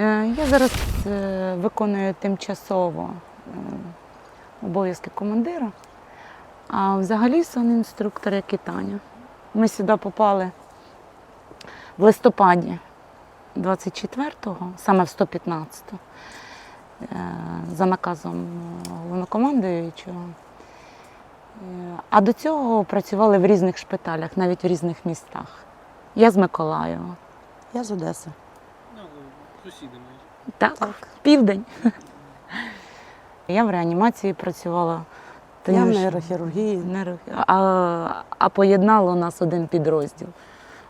Е, Я зараз е, виконую тимчасово е, обов'язки командира, а взагалі інструктор, як і Таня. Ми сюди попали в листопаді 24-го, саме в 115-ту, е, за наказом головнокомандуючого. А до цього працювали в різних шпиталях, навіть в різних містах. Я з Миколаєва. Я з Одеси. Сусіди мої. Так, Так. південь. Я в реанімації працювала. Ти Я в нейрохірургії. нейро- А, а поєднало нас один підрозділ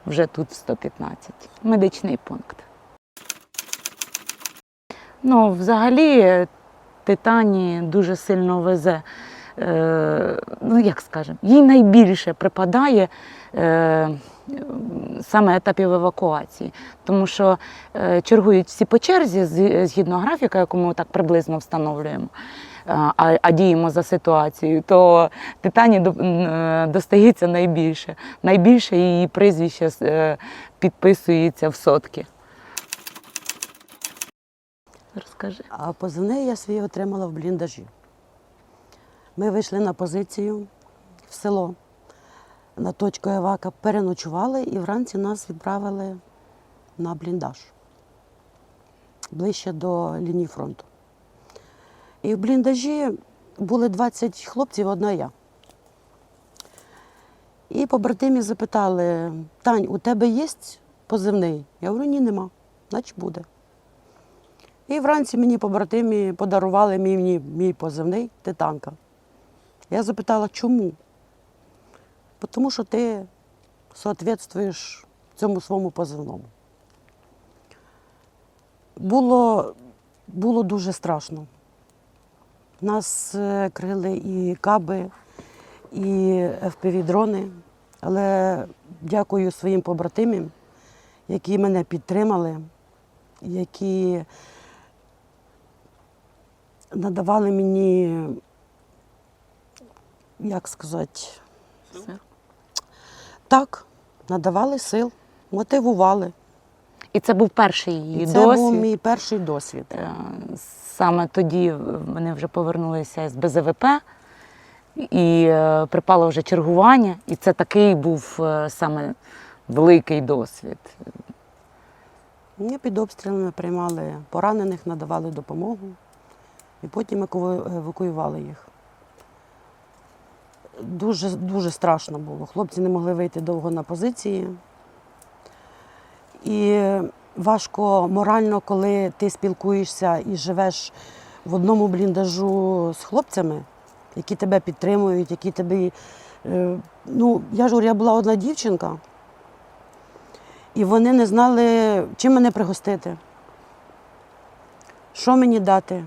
вже тут в 115. Медичний пункт. Ну, взагалі, Титані дуже сильно везе. Е, ну, як скажемо, їй найбільше припадає е, саме етапів евакуації, тому що е, чергують всі по черзі згідно графіка, яку ми так приблизно встановлюємо. А, а діємо за ситуацією, то Титані е, достається найбільше. Найбільше її прізвище е, підписується в сотки. Розкажи. А позивний я свій отримала в бліндажі. Ми вийшли на позицію в село на точку Евака, переночували і вранці нас відправили на бліндаж ближче до лінії фронту. І в бліндажі були 20 хлопців, одна я. І побратимі запитали: Тань, у тебе є позивний? Я говорю, ні, нема, значить буде. І вранці мені побратимі подарували мій, мій, позивний титанка. Я запитала, чому? «Бо Тому що ти соответствуєш цьому своєму позивному. Було, було дуже страшно. Нас е, крили і каби, і FPV-дрони, але дякую своїм побратимам, які мене підтримали, які надавали мені, як сказати, Все. так, надавали сил, мотивували. І це був перший її І це досвід. був мій перший досвід. Е, Саме тоді вони вже повернулися з БЗВП, і е, припало вже чергування, і це такий був е, саме великий досвід. Ми під обстрілами приймали поранених, надавали допомогу і потім евакуювали їх. Дуже, дуже страшно було. Хлопці не могли вийти довго на позиції. І важко морально, коли ти спілкуєшся і живеш в одному бліндажу з хлопцями, які тебе підтримують, які тобі. е, Ну, я ж говорю, я була одна дівчинка, і вони не знали, чим мене пригостити. Що мені дати?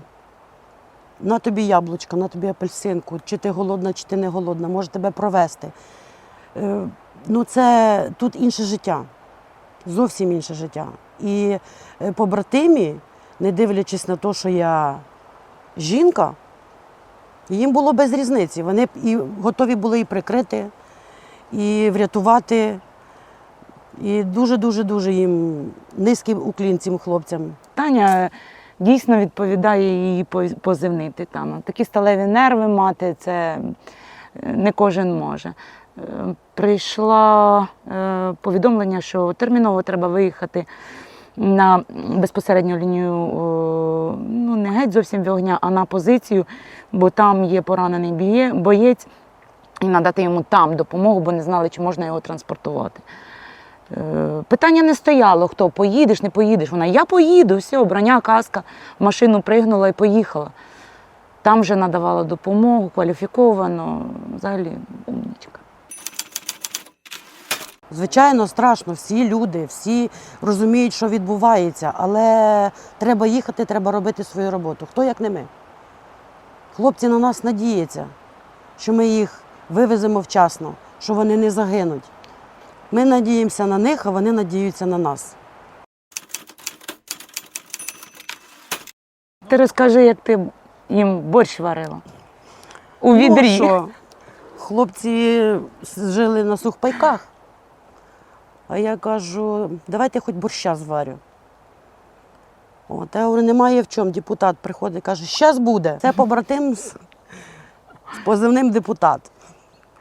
На тобі яблучко, на тобі апельсинку, чи ти голодна, чи ти не голодна, може тебе провести. Е, Ну, це тут інше життя, зовсім інше життя. І е, побратимі, не дивлячись на те, що я жінка, їм було без різниці. Вони і готові були і прикрити, і врятувати. І дуже-дуже дуже їм низький уклін цим хлопцям. Таня дійсно відповідає її поз- позивний титану. Такі сталеві нерви мати це е, не кожен може. Е, Прийшло е, повідомлення, що терміново треба виїхати на безпосередню лінію, ну не геть зовсім вогня, а на позицію, бо там є поранений боєць, і надати йому там допомогу, бо не знали, чи можна його транспортувати. Е, Питання не стояло, хто поїдеш, не поїдеш. Вона я поїду, все, броня, каска, в машину пригнула і поїхала. Там вже надавала допомогу, кваліфіковано, взагалі умнічка. Звичайно, страшно, всі люди, всі розуміють, що відбувається, але треба їхати, треба робити свою роботу. Хто як не ми? Хлопці на нас надіються, що ми їх вивеземо вчасно, що вони не загинуть. Ми надіємося на них, а вони надіються на нас. Ти розкажи, як ти їм борщ варила. У Ну, що, хлопці жили на сухпайках. А я кажу, давайте хоч борща зварю. От, я говорю, немає в чому. Депутат приходить, каже, щас буде. Це побратим з, з позивним депутат,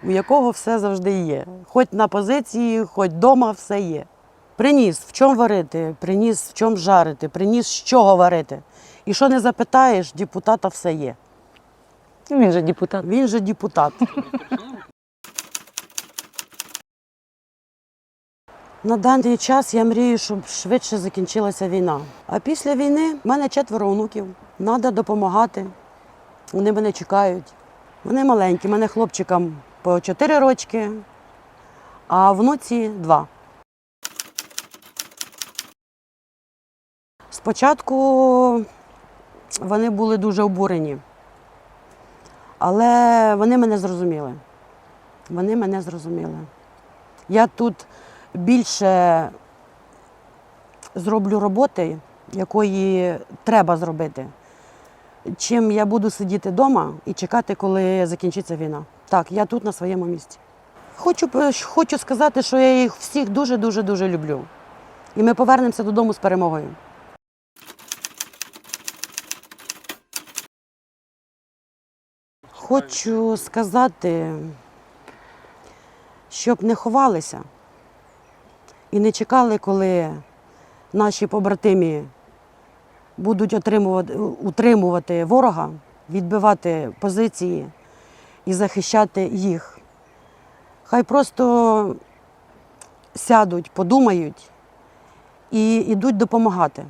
у якого все завжди є. Хоч на позиції, хоч вдома все є. Приніс, в чому варити, приніс, в чому жарити, приніс, з чого варити. І що не запитаєш, депутата все є. Ну, Він же депутат. Він же депутат. На даний час я мрію, щоб швидше закінчилася війна. А після війни в мене четверо онуків. Треба допомагати. Вони мене чекають. Вони маленькі, мене хлопчикам по 4 рочки, а внуці два. Спочатку вони були дуже обурені, але вони мене зрозуміли. Вони мене зрозуміли. Я тут більше зроблю роботи, якої треба зробити, чим я буду сидіти вдома і чекати, коли закінчиться війна. Так, я тут на своєму місці. Хочу, хочу сказати, що я їх всіх дуже-дуже дуже люблю. І ми повернемося додому з перемогою. Хочу сказати, щоб не ховалися і не чекали, коли наші побратимі будуть отримувати, утримувати ворога, відбивати позиції і захищати їх. Хай просто сядуть, подумають і йдуть допомагати.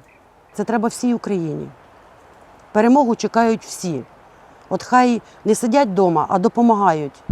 Це треба всій Україні. Перемогу чекають всі. От хай не сидять вдома, а допомагають.